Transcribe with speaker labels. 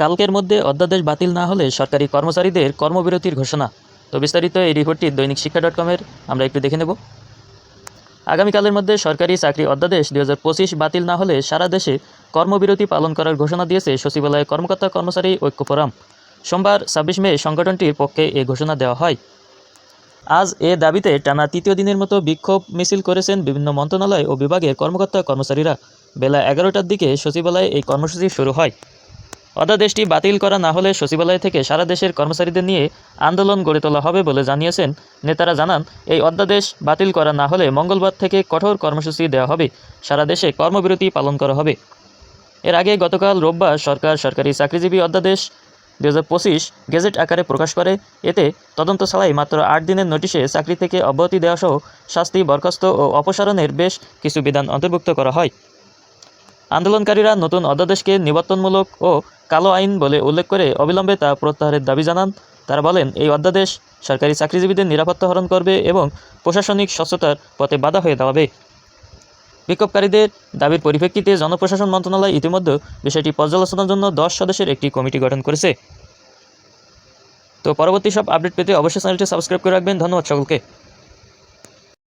Speaker 1: কালকের মধ্যে অধ্যাদেশ বাতিল না হলে সরকারি কর্মচারীদের কর্মবিরতির ঘোষণা। তো বিস্তারিত এই রিপোর্টটি দৈনিক শিক্ষা ডট কমের আমরা একটু দেখে নেব। আগামীকালের মধ্যে সরকারি চাকরি অধ্যাদেশ দু হাজার পঁচিশ বাতিল না হলে সারা দেশে কর্মবিরতি পালন করার ঘোষণা দিয়েছে সচিবালয়ের কর্মকর্তা কর্মচারী ঐক্য ফোরাম। সোমবার ছাব্বিশ মে সংগঠনটির পক্ষে এ ঘোষণা দেওয়া হয়। আজ এ দাবিতে টানা তৃতীয় দিনের মতো বিক্ষোভ মিছিল করেছেন বিভিন্ন মন্ত্রণালয় ও বিভাগের কর্মকর্তা কর্মচারীরা। বেলা এগারোটার দিকে সচিবালয়ে এই কর্মসূচি শুরু হয়। অধ্যাদেশটি বাতিল করা না হলে সচিবালয় থেকে সারা দেশের কর্মচারীদের নিয়ে আন্দোলন গড়ে তোলা হবে বলে জানিয়েছেন। নেতারা জানান, এই অধ্যাদেশ বাতিল করা না হলে মঙ্গলবার থেকে কঠোর কর্মসূচি দেওয়া হবে। সারা দেশে কর্মবিরতি পালন করা হবে। এর আগে গতকাল রোববার সরকার সরকারি চাকরিজীবী অধ্যাদেশ দু হাজার পঁচিশ গেজেট আকারে প্রকাশ করে। এতে তদন্ত ছাড়াই মাত্র আট দিনের নোটিশে চাকরি থেকে অব্যাহতি দেওয়াসহ শাস্তি, বরখাস্ত ও অপসারণের বেশ কিছু বিধান অন্তর্ভুক্ত করা হয়। আন্দোলনকারীরা নতুন অধ্যাদেশকে নিবর্তনমূলক ও কালো আইন বলে উল্লেখ করে অবিলম্বে তা প্রত্যাহারের দাবি জানান। তারা বলেন, এই অধ্যাদেশ সরকারি চাকরিজীবীদের নিরাপত্তা হরণ করবে এবং প্রশাসনিক স্বচ্ছতার পথে বাধা হয়ে দাঁড়াবে। বিক্ষোভকারীদের দাবির পরিপ্রেক্ষিতে জনপ্রশাসন মন্ত্রণালয় ইতিমধ্যে বিষয়টি পর্যালোচনার জন্য দশ সদস্যের একটি কমিটি গঠন করেছে। তো পরবর্তী সব আপডেট পেতে অবশ্যই চ্যানেলটি সাবস্ক্রাইব করে রাখবেন। ধন্যবাদ সকলকে।